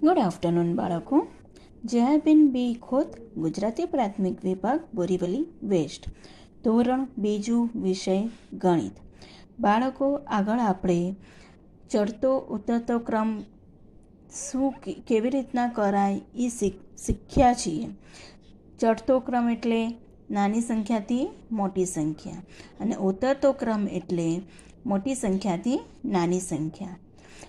Good afternoon, બાળકો. જયાબેન બી ખોત, ગુજરાતી પ્રાથમિક વિભાગ, બોરીવલી વેસ્ટ. ધોરણ બીજું વિષય ગણિત. બાળકો, આગળ આપણે ચડતો, ઉતરતો ક્રમ શું કેવી રીતના કરાય એ શીખ્યા છીએ. ચડતો ક્રમ એટલે નાની સંખ્યાથી મોટી સંખ્યા અને ઉતરતો ક્રમ એટલે મોટી સંખ્યાથી નાની સંખ્યા.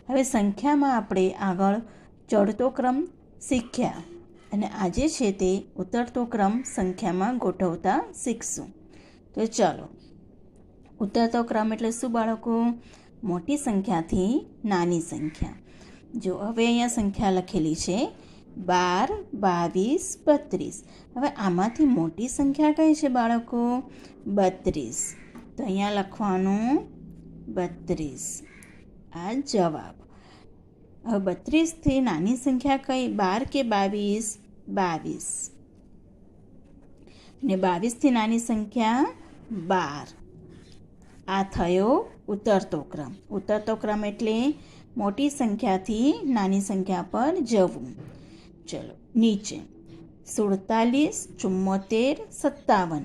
હવે સંખ્યામાં આપણે આગળ ચડતો ક્રમ શીખ્યા. અને આજે છે તે ઉતરતો ક્રમ સંખ્યામાં ગોઠવતા શીખશું. તો ચાલો, ઉતરતો ક્રમ એટલે શું બાળકો? મોટી સંખ્યાથી નાની સંખ્યા. જો હવે અહીંયા સંખ્યા લખેલી છે, બાર, બાવીસ, બત્રીસ. હવે આમાંથી મોટી સંખ્યા કઈ છે બાળકો? બત્રીસ. તો અહીંયા લખવાનું બત્રીસ. આ જવાબ. હવે બત્રીસથી નાની સંખ્યા કઈ? બાર કે બાવીસ? બાવીસ. ને બાવીસથી નાની સંખ્યા બાર. આ થયો ઉતરતો ક્રમ. ઉતરતો ક્રમ એટલે મોટી સંખ્યાથી નાની સંખ્યા પર જવું. ચલો, નીચે. સુડતાલીસ ચુમ્મોતેર સત્તાવન.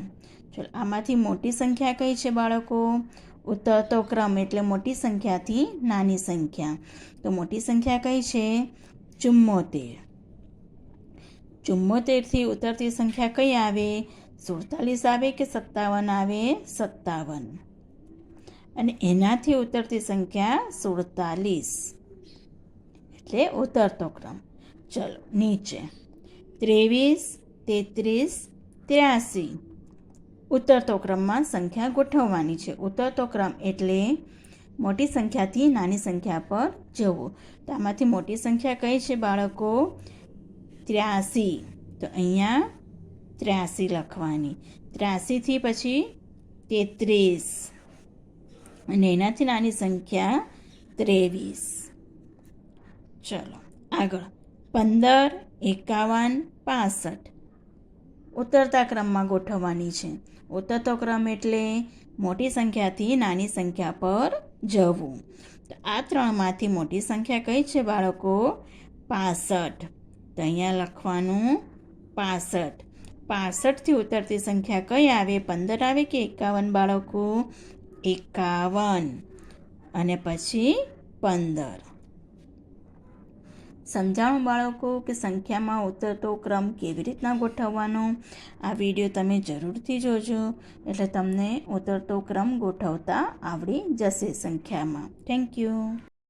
ચલો, આમાંથી મોટી સંખ્યા કઈ છે બાળકો? ઉતરતો ક્રમ એટલે મોટી સંખ્યાથી નાની સંખ્યા. તો મોટી સંખ્યા કઈ છે? ચુમ્મોતેર. ચુમ્મોતેરથી ઉતરતી સંખ્યા કઈ આવે? સુડતાલીસ આવે કે સત્તાવન આવે? સત્તાવન. અને એનાથી ઉતરતી સંખ્યા સુડતાલીસ. એટલે ઉતરતો ક્રમ. ચલો, નીચે. ત્રેવીસ, તેત્રીસ, ત્ર્યાસી. ઉતરતો ક્રમમાં સંખ્યા ગોઠવવાની છે. ઉતરતો ક્રમ એટલે મોટી સંખ્યાથી નાની સંખ્યા પર જવું. તો આમાંથી મોટી સંખ્યા કઈ છે બાળકો? ત્ર્યાસી. તો અહીંયા ત્ર્યાસી લખવાની. ત્ર્યાસીથી પછી તેત્રીસ. અને એનાથી નાની સંખ્યા ત્રેવીસ. ચલો આગળ. પંદર, એકાવન, પાસઠ. ઉતરતા ક્રમમાં ગોઠવવાની છે. ઉતરતો ક્રમ એટલે મોટી સંખ્યાથી નાની સંખ્યા પર જવું. તો આ ત્રણમાંથી મોટી સંખ્યા કઈ છે બાળકો? પાસઠ. તો અહીંયા લખવાનું પાસઠ. પાસઠથી ઉતરતી સંખ્યા કઈ આવે? પંદર આવે કે એકાવન બાળકો? એકાવન. અને પછી પંદર. સમજાણું બાળકો કે સંખ્યામાં ઉતરતો ક્રમ કેવી રીતના ગોઠવવાનો? આ વીડિયો તમે જરૂરથી જોજો. એટલે તમને ઉતરતો ક્રમ ગોઠવતા આવડી જશે સંખ્યામાં. Thank you